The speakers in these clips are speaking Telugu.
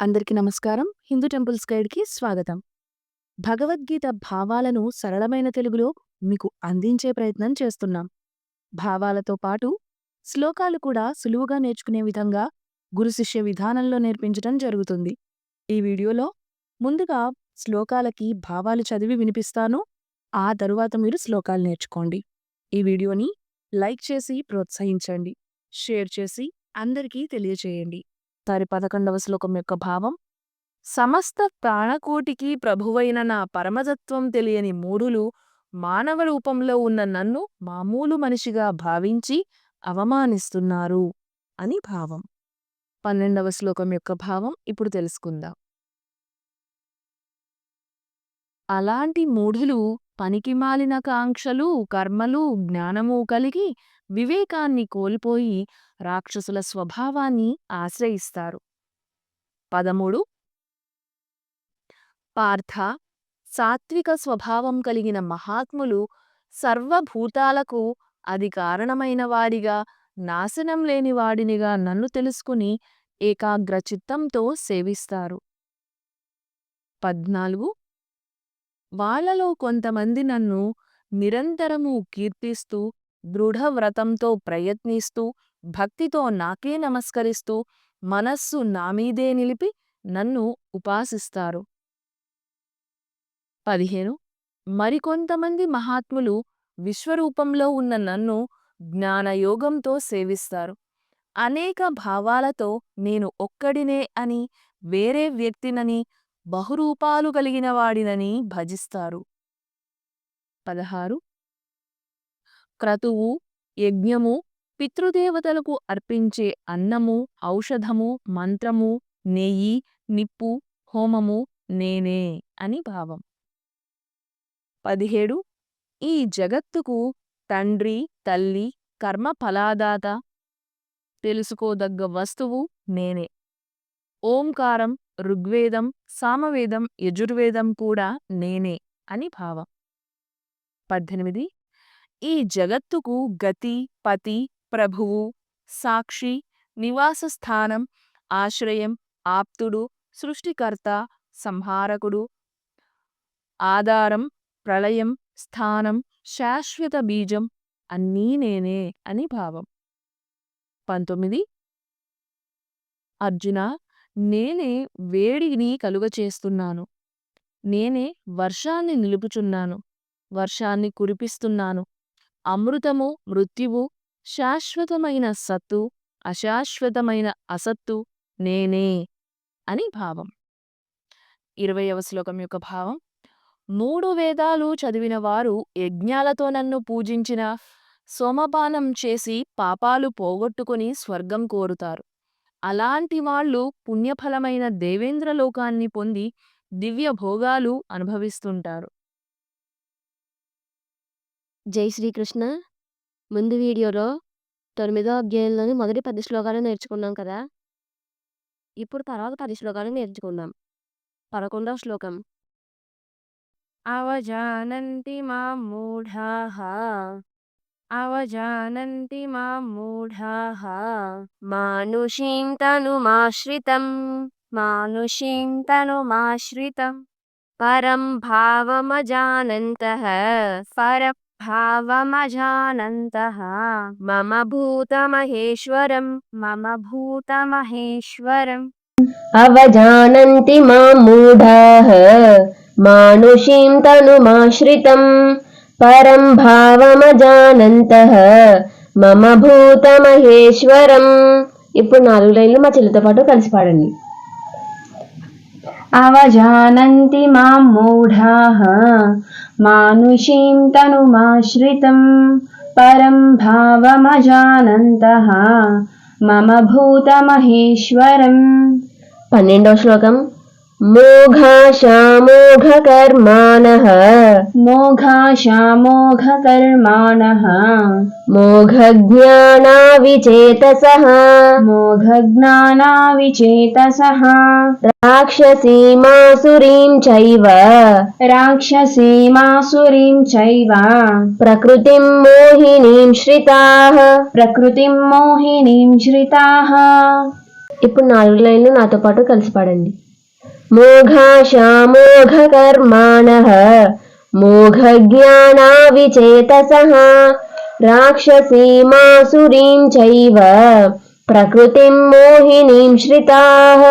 అందరికీ నమస్కారం. హిందూ టెంపుల్స్ గైడ్కి స్వాగతం. భగవద్గీత భావాలను సరళమైన తెలుగులో మీకు అందించే ప్రయత్నం చేస్తున్నాం. భావాలతో పాటు శ్లోకాలు కూడా సులువుగా నేర్చుకునే విధంగా గురు శిష్య విధానంలో నేర్పించడం జరుగుతుంది. ఈ వీడియోలో ముందుగా శ్లోకాలకి భావాలు చదివి వినిపిస్తాను. ఆ తరువాత మీరు శ్లోకాలు నేర్చుకోండి. ఈ వీడియోని లైక్ చేసి ప్రోత్సహించండి. షేర్ చేసి అందరికీ తెలియచేయండి. తారి పదకొండవ శ్లోకం యొక్క భావం సమస్త ప్రాణకోటికి ప్రభువైన నా పరమతత్వం తెలియని మూఢులు మానవ రూపంలో ఉన్న నన్ను మామూలు మనిషిగా భావించి అవమానిస్తున్నారు అని భావం. పన్నెండవ శ్లోకం యొక్క భావం ఇప్పుడు తెలుసుకుందాం. అలాంటి మూఢులు పనికిమాలిన కాంక్షలు కర్మలు జ్ఞానము కలిగి వివేకాన్ని కోల్పోయి రాక్షసుల స్వభావాన్ని ఆశ్రయిస్తారు. పదమూడు. పార్థ సాత్విక స్వభావం కలిగిన మహాత్ములు సర్వభూతాలకు అది కారణమైన వాడిగా నాశనం లేని వాడినిగా నన్ను తెలుసుకుని ఏకాగ్రచిత్తంతో సేవిస్తారు. పద్నాలుగు. వాళ్ళలో కొంతమంది నన్ను నిరంతరము కీర్తిస్తూ దృఢవ్రతంతో ప్రయత్నిస్తూ భక్తితో నాకే నమస్కరిస్తూ మనస్సు నామీదే నిలిపి నన్ను ఉపాసిస్తారు. పదిహేను. మరికొంతమంది మహాత్ములు విశ్వరూపంలో ఉన్న నన్ను జ్ఞానయోగంతో సేవిస్తారు. అనేక భావాలతో నేను ఒక్కడినే అని వేరే వ్యక్తినని బహురూపాలు కలిగిన వాడినని భజిస్తారు. పదహారు. క్రతువు యజ్ఞము పితృదేవతలకు అర్పించే అన్నము ఔషధము మంత్రము నెయ్యి నిప్పు హోమము నేనే అని భావం. పదిహేడు. ఈ జగత్తుకు తండ్రి తల్లి కర్మ ఫలాదాత తెలుసుకోదగ్గ వస్తువు నేనే. ఓంకారం ఋగ్వేదం సామవేదం యజుర్వేదం కూడా నేనే అని భావం. పద్దెనిమిది. ఈ జగత్తుకు గతి పతి ప్రభువు సాక్షి నివాసస్థానం ఆశ్రయం ఆప్తుడు సృష్టికర్త సంహారకుడు ఆధారం ప్రళయం స్థానం శాశ్వత బీజం అన్నీ నేనే అని భావం. పంతొమ్మిది. అర్జున నేనే వేడిని కలుగచేస్తున్నాను నేనే వర్షాన్ని నిలుపుచున్నాను. వర్షాన్ని కురిపిస్తున్నాను. అమృతము మృత్యువు శాశ్వతమైన సత్తు అశాశ్వతమైన అసత్తు నేనే అని భావం. ఇరవయవ శ్లోకం యొక్క భావం. మూడు వేదాలు చదివిన వారు యజ్ఞాలతో నన్ను పూజించిన సోమపానం చేసి పాపాలు పోగొట్టుకుని స్వర్గం కోరుతారు. అలాంటి వాళ్ళు పుణ్యఫలమైన దేవేంద్రలోకాన్ని పొంది దివ్య భోగాలు అనుభవిస్తుంటారు. జై శ్రీకృష్ణ. ముందు వీడియోలో తొమ్మిదో అధ్యాయంలోని మొదటి పది శ్లోకాలు నేర్చుకున్నాం కదా? ఇప్పుడు తర్వాత పది శ్లోకాలు నేర్చుకుందాం. పదకొండవ శ్లోకం. అవజానంతి మాం మూఢాః अवजानन्ति मां मूढाः। मानुषीं तनुमाश्रितं मानुषीं तनुमाश्रितम् परं भावमजानन्तः परभावमजानन्तः मम भूतमहेश्वरं मम भूतमहेश्वरम् अवजानन्ति मां मूढाः मानुषीं तनुमाश्रितम् పరం భావమజానంతః మమ భూతమహేశ్వరం. ఇప్పుడు నాలుగు లైన్లు మా చెల్లితో పాటు కలిసి పాడండి. అవజానంతి మాం మూఢాः మానుషీం తనుమాశ్రితం పరం భావమజానంతః మమ భూతమహేశ్వరం. పన్నెండవ శ్లోకం. మోఘాశామోఘకర్మాణः మోఘాశామోఘకర్మాణः మోఘజ్ఞానావిచేతసः మోఘజ్ఞానావిచేతసः రాక్షసీమాసురీం చైవ రాక్షసీమాసురీం చైవ ప్రకృతిం మోహినీం శ్రితాः ప్రకృతిం మోహినీం శ్రితాः ఇప్పుడు నాలుగు లైన్లు నాతో పాటు కలిసి పాడండి. मोघाशामोघकर्माणः मोघज्ञानाविचेतसः राक्षसीमासुरीं चैव प्रकृतिं मोहिनीं श्रिताः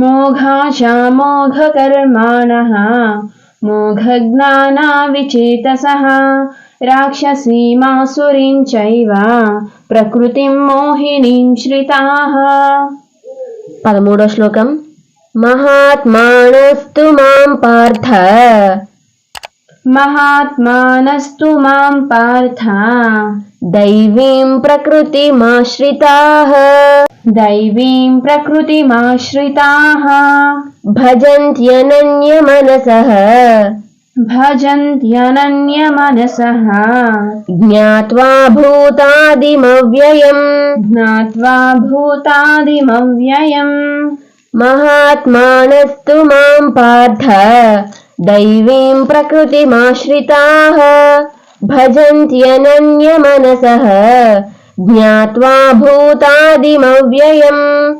मोघाशामोघकर्माणः मोघज्ञानाविचेतसः राक्षसीमासुरीं चैव प्रकृतिं मोहिनीं श्रिताः పదమూడో శ్లోకం. మహాత్మానస్తు మాం పార్థ. మహాత్మానస్తు మాం పార్థ. దైవీం ప్రకృతిమాశ్రితాః. దైవీం ప్రకృతిమాశ్రితాః. భజంత్యనన్యమనసః. भजन्त्यनन्यमनसः। ज्ञात्वा भूतादिमव्ययम्। ज्ञात्वा भूतादिमव्ययम्। महात्मानस्तु माम् पार्थ। दैवीम् प्रकृतिमाश्रिताः। भजन्त्यनन्यमनसः। ज्ञात्वा भूतादिमव्ययम्।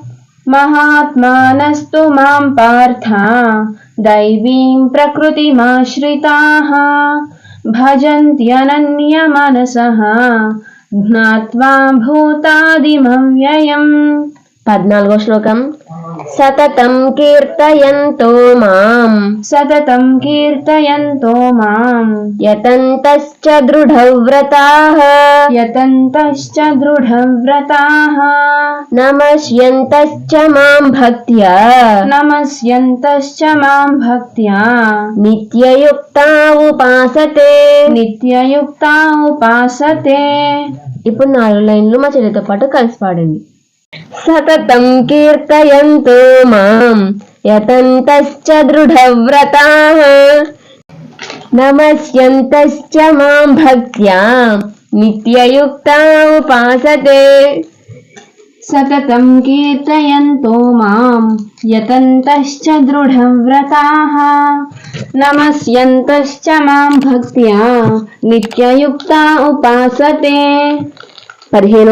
महात्मानस्तु माम् पार्थ। दैवीं प्रकृतिमाश्रिताः भजन्त्यनन्यमनसः ज्ञात्वा भूतादिमव्ययम् పద్నాలుగో శ్లోకం సతతం కీర్తయంతో మాం. సతతం కీర్తయంతో మాం. యతంతశ్చ దృఢవ్రతాః. యతంతశ్చ దృఢవ్రతాः. నమస్యంతశ్చ మాం భక్త్యా. నమస్యంతశ్చ మాం భక్త్యా. నిత్యయుక్తా ఉపాసతే. నిత్యయుక్తా ఉపాసతే. ఇప్పుడు నాలుగు లైన్లు మా చెల్లితో పాటు కలిసి పాడండి. सततं कीर्तयन्तो माम्। यतन्तश्च दृढव्रताः। नमस्यन्तश्च माँ भक्त्या। नित्ययुक्ता उपासते। सततं कीर्तयन्तो माँ यतन्तश्च दृढव्रताः। नमस्यन्तश्च भक्त्या। नित्ययुक्ता उपासते।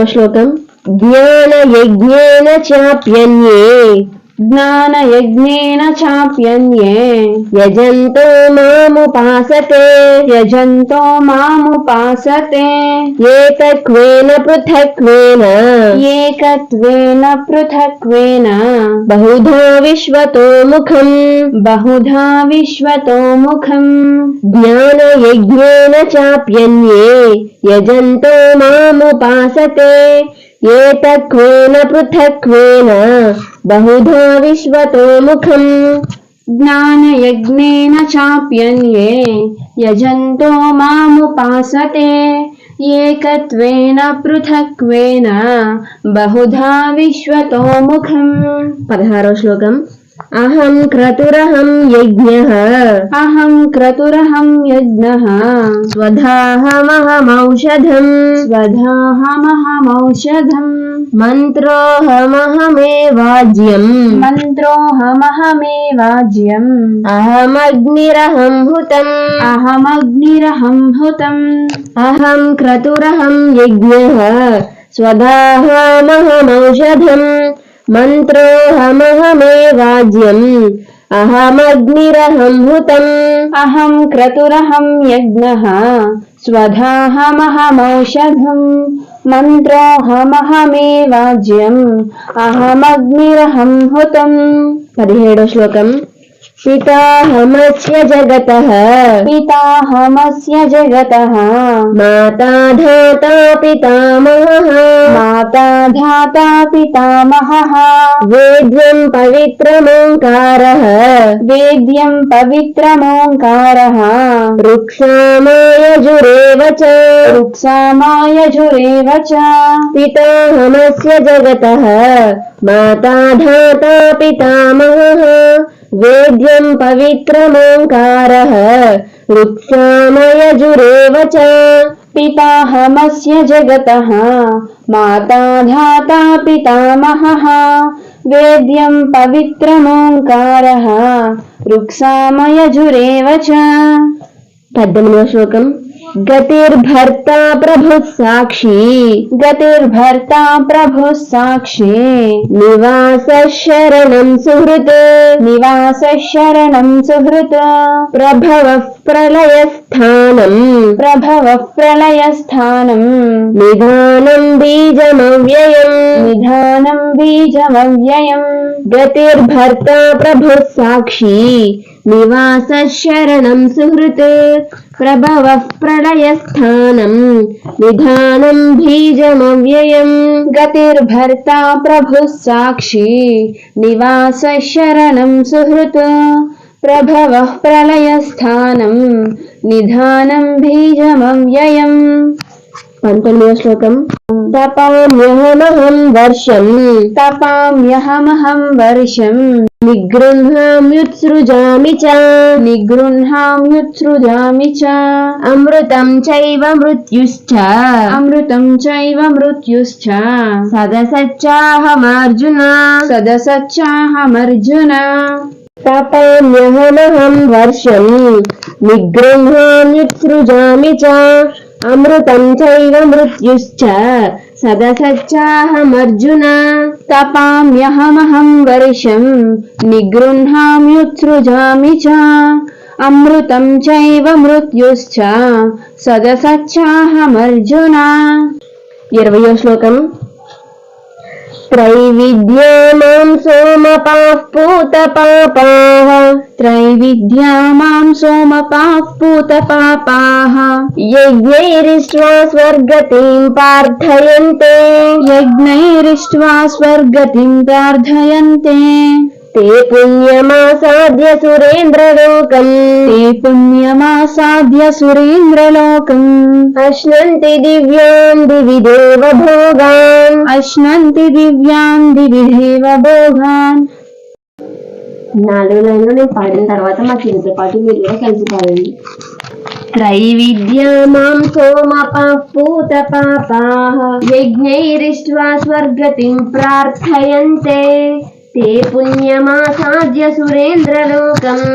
श्लोकम्। జ్ఞాన యజ్ఞేన చాప్యన్యే. జ్ఞాన యజ్ఞేన చాప్యన్యే. యజంతో మాముపాసతే యజంతో మాముపాసతే ఏకత్వేన పృథక్వేన. ఏకత్వేన పృథక్వేన. బహుధా విశ్వతో ముఖం. బహుధా విశ్వతో ముఖం. జ్ఞాన యజ్ఞేన చాప్యన్యే. యజంతో మాముపాసతే ఏతక్వేన పృథక్వేన బహుధా విశ్వతో ముఖం జ్ఞానయజ్ఞేన చాప్యన్యే యజంతో మాముపాసతే ఏకత్వేన పృథక్వేన బహుధా విశ్వతో ముఖం పదహారో శ్లోకం। అహం క్రతురహం యజ్ఞ. అహం క్రతురహం యజ్ఞ. స్వధాహమహమౌషధం స్వధాహమహమౌషధం మంత్రోహమహమేవాజ్యం మంత్రోహమహమేవాజ్యం అహమగ్నిరహం హుతం. అహమగ్నిరహం హుతం. అహం క్రతురహం యజ్ఞ. స్వధాహమహమౌషధం मन्त्रोऽहमहमेवाज्यम् अहमग्निरहं हुतम् अहं क्रतुरहं यज्ञः स्वधाहमहमौषधम् मन्त्रोऽहमहमेवाज्यम् अहमग्निरहं हुतम् पदिहेडो श्लोकम् पिताहमस्य जगतः पिताहमस्य जगतः माता धाता पितामहः माता धाता पितामहः वेद्यं पवित्रमोङ्कारः वेद्यं पवित्रमोङ्कारः रुक्षामायजुरेव च रुक्षामायजुरेव च पिताहमस्य जगतः माता धाता पितामहः वेद्यं पवित्रमोङ्कारः ऋत्सामयजुरेव च पिताहमस्य जगतः माता धाता पितामहः वेद्यं पवित्रमोङ्कारः ऋक्सामयजुरेव च पद्मनव श्लोकम् గతిర్భర్త ప్రభు సాక్షి. గతిర్భర్త ప్రభు సాక్షి. నివాస శరణం సుహృత్. నివాస శరణం సుహృత్. ప్రభవ ప్రళయ స్థానం. ప్రభవ ప్రళయ స్థానం. నిధానం బీజమవ్యయం. నిధానం బీజమవ్యయం. గతిర్భర్త ప్రభు సాక్షి. నివాస శరణం సుహృత్. ప్రభవ ప్రళయస్థానం నిధానం బీజమవ్యయం గతిర్భర్త ప్రభు సాక్షి నివాస శరణం సుహృత్ ప్రభవ ప్రళయస్థానం నిధానం బీజమవ్యయం పంతొమ్మిదవ శ్లోకం. తపామ్యహమహం వర్షం తపామ్యహమహం వర్షం నిగృహామ్యుత్సృజామి చ. నిగృహామ్యుత్సృజామి చ. అమృతం చైవ మృత్యుశ్చ. అమృతం చైవ మృత్యుశ్చ. సదసచ్చాహమర్జున. సదసచ్చాహమర్జున. తపామ్యహమహం వర్షం నిగృహామ్యుత్సృజామి చ. అమృతం చైవ మృత్యుశ్చ సదా సచ్చాహమర్జున తపామ్యహమహం వర్షం నిగృహామ్యుత్సృజామి చ అమృతం చైవ మృత్యుశ్చ సదా సచ్చాహమర్జున ఇరవయో శ్లోకం त्रैविद्यामां सोमपाः पूतपापाः त्रैविद्यामां सोमपाः पूतपापाः यज्ञैरिष्ट्वा स्वर्गतिं प्रार्थयन्ते यज्ञैरिष्ट्वा स्वर्गतिं प्रार्थयन्ते ते पुण्यमासाद्य सुरेन्द्रलोकम् ते पुण्यमासाद्य सुरेन्द्रलोकम् अश्नन्ति दिव्यान् दिवि देवभोगान् अश्नन्ति दिव्यान् दिवि देवभोगान् నాలుగు లైన్లు నేను పాడిన తర్వాత మా కింద పాటు మీరు కూడా కలిసి పాడండి त्रैविद्या मां सोमपः पूतपापाः यज्ञैरिष्ट्वा स्वर्गतिं प्रार्थयन्ते ते पुण्यमासाद्य सुरेन्द्रलोकम्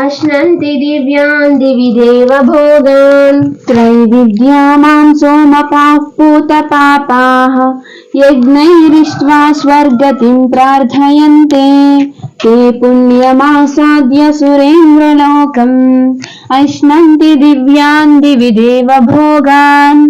अश्नन्ति दिव्यान् दिवि देवभोगान् त्रैविद्या मां सोमपाः पूतपापाः यज्ञैरिष्ट्वा स्वर्गतिं प्रार्थयन्ते ते पुण्यमासाद्य सुरेन्द्रलोकम् अश्नन्ति दिव्यान् दिवि देवभोगान्